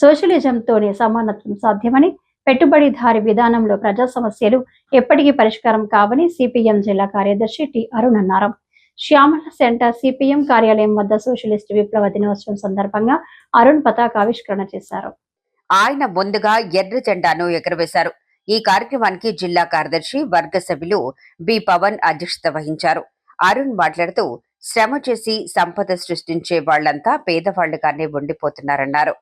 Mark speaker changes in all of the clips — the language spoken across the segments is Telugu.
Speaker 1: సోషలిజంతోనే సమానత్వం సాధ్యమని పెట్టుబడిదారి విధానంలో ప్రజా సమస్యలు ఎప్పటికీ పరిష్కారం కావని సిపిఎం జిల్లా కార్యదర్శి టి అరుణ్ అన్నారు. శ్యామల సెంటర్ సిపిఎం కార్యాలయం వద్ద సోషలిస్ట్ విప్లవ దినోత్సవం సందర్భంగా అరుణ్ పతాకావిష్కరణ చేశారు.
Speaker 2: ఆయన ముందుగా ఎర్ర జెండాను ఎగురవేశారు. ఈ కార్యక్రమానికి జిల్లా కార్యదర్శి వర్గ సభ్యులు బి పవన్ అధ్యక్షత వహించారు. అరుణ్ మాట్లాడుతూ శ్రమ చేసి సంపద సృష్టించే వాళ్ళంతా పేదవాళ్ళుగానే ఉండిపోతున్నారన్నారు.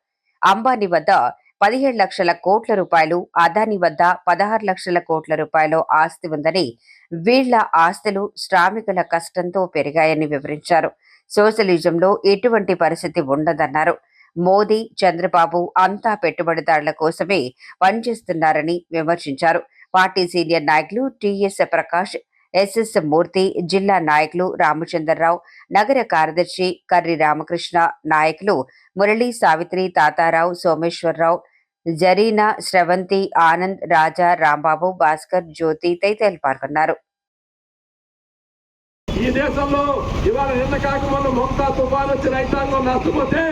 Speaker 2: అంబానీ వద్ద పదిహేడు లక్షల కోట్ల రూపాయలు అదాని వద్ద పదహారు లక్షల కోట్ల రూపాయలు ఆస్తి ఉందని వీళ్ళ ఆస్తులు శ్రామికుల కష్టంతో పెరిగాయని వివరించారు. సోషలిజంలో ఎటువంటి పరిస్థితి ఉండదన్నారు. మోదీ చంద్రబాబు అంతా పెట్టుబడిదారుల కోసమే పనిచేస్తున్నారని విమర్శించారు. పార్టీ సీనియర్ నాయకులు టిఎస్ ప్రకాష్ ఎస్ఎస్ మూర్తి జిల్లా నాయకులు రామచంద్రరావు నగర కార్యదర్శి కర్రి రామకృష్ణ నాయకులు మురళీ సావిత్రి తాతారావు సోమేశ్వరరావు జరీనా శ్రవంతి ఆనంద్ రాజా రాంబాబు భాస్కర్ జ్యోతి తదితరులు పాల్గొన్నారు.
Speaker 3: ఈ దేశంలో ఇవాళ నిన్న కాక మొన్న మమతా తుఫాన్ వచ్చి రైతాంగం నష్టపోతే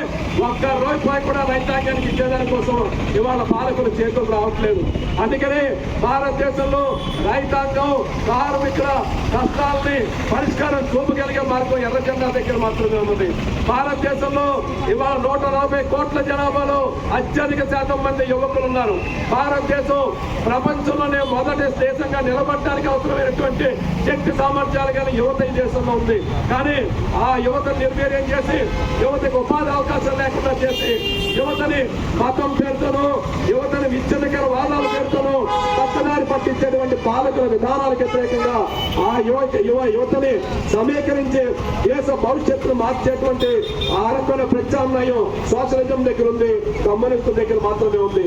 Speaker 3: ఒక్క రూపాయి కూడా రైతాంగానికి ఇచ్చేదాని కోసం ఇవాళ పాలకులు చేతులు రావట్లేదు. అందుకని భారతదేశంలో రైతాంగం కార్మికుల కష్టాలని పరిష్కారం చూపగలిగే మార్గం ఎర్ర జెండా దగ్గర మాత్రమే ఉన్నది. భారతదేశంలో ఇవాళ నూట నలభై కోట్ల జనాభాలో అత్యధిక శాతం మంది యువకులు ఉన్నారు. భారతదేశం ప్రపంచంలోనే మొదటి దేశంగా నిలబడడానికి అవసరమైనటువంటి శక్తి సామర్థ్యాలు కానీ యువత ఈ దేశంలో ఉంది. కానీ ఆ యువతను నిర్వీర్యం చేసి యువతకు ఉపాధి అవకాశం చేసి యువతని మతం పేరుతోనూ యువతని విచ్ఛిన్నకర వాదాల పేరుతోనూ పక్కదారి పట్టించేటువంటి పాలకుల విధానాలకు వ్యతిరేకంగా ఆ యువ యువ యువతని సమీకరించి దేశ భవిష్యత్తును మార్చేటువంటి ఆ రకమైన ప్రత్యామ్నాయం సోషలిజం దగ్గర ఉంది కమ్యూనిస్టు దగ్గర మాత్రమే ఉంది.